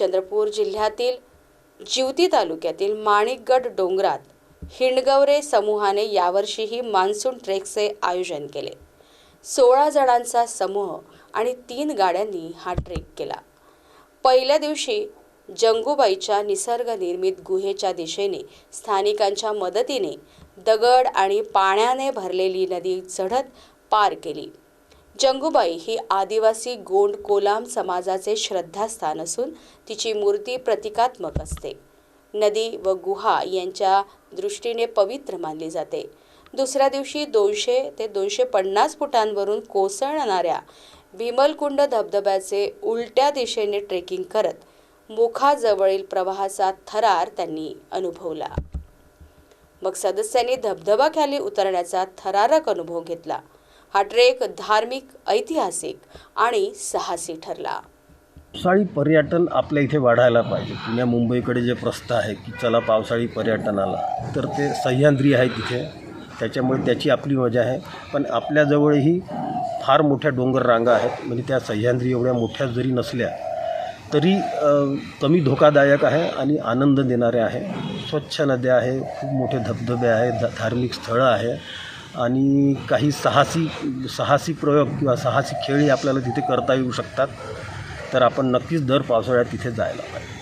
चंद्रपूर जिल्ह्यातील जिवती तालुक्यातील माणिकगड डोंगरात हिंडगवरे समूहाने यावर्षीही मान्सून ट्रेकचे आयोजन केले. सोळा जणांचा समूह आणि तीन गाड्यांनी हा ट्रेक केला. पहिल्या दिवशी जंगूबाईच्या निसर्गनिर्मित गुहेच्या दिशेने स्थानिकांच्या मदतीने दगड आणि पाण्याने भरलेली नदी चढत पार केली. जंगूबाई ही आदिवासी गोंड कोलाम समाजाचे श्रद्धास्थान असून तिची मूर्ती प्रतिकात्मक असते. नदी व गुहा यांच्या दृष्टीने पवित्र मानली जाते. दुसऱ्या दिवशी दोनशे ते दोनशे पन्नास फुटांवरून कोसळणाऱ्या भीमलकुंड धबधब्याचे उलट्या दिशेने ट्रेकिंग करत मुखाजवळील प्रवाहाचा थरार त्यांनी अनुभवला. मग सदस्यांनी धबधबाखाली उतरण्याचा थरारक अनुभव घेतला. हा ट्रेक धार्मिक ऐतिहासिक आणि साहसी ठरला. पावसाळी पर्यटन आपल्या इथे वाढायला पाहिजे. पुण्या मुंबईकडे जे प्रस्थ आहे की चला पावसाळी पर्यटनाला तर ते सह्याद्री आहे तिथे. त्याच्यामुळे त्याची आपली मजा आहे. पण आपल्याजवळही फार मोठ्या डोंगर रांगा आहेत. म्हणजे त्या सह्याद्री एवढ्या मोठ्या जरी नसल्या तरी कमी धोकादायक आहे आणि आनंद देणारे आहे. स्वच्छ नद्या आहे खूप मोठे धबधबे आहेत ध धार्मिक स्थळं आहे आणि काही साहसी साहसी प्रयोग किंवा साहसी खेळही आपल्याला तिथे करता येऊ शकतात. तर आपण नक्कीच दर पावसाळ्यात तिथे जायला पाहिजे.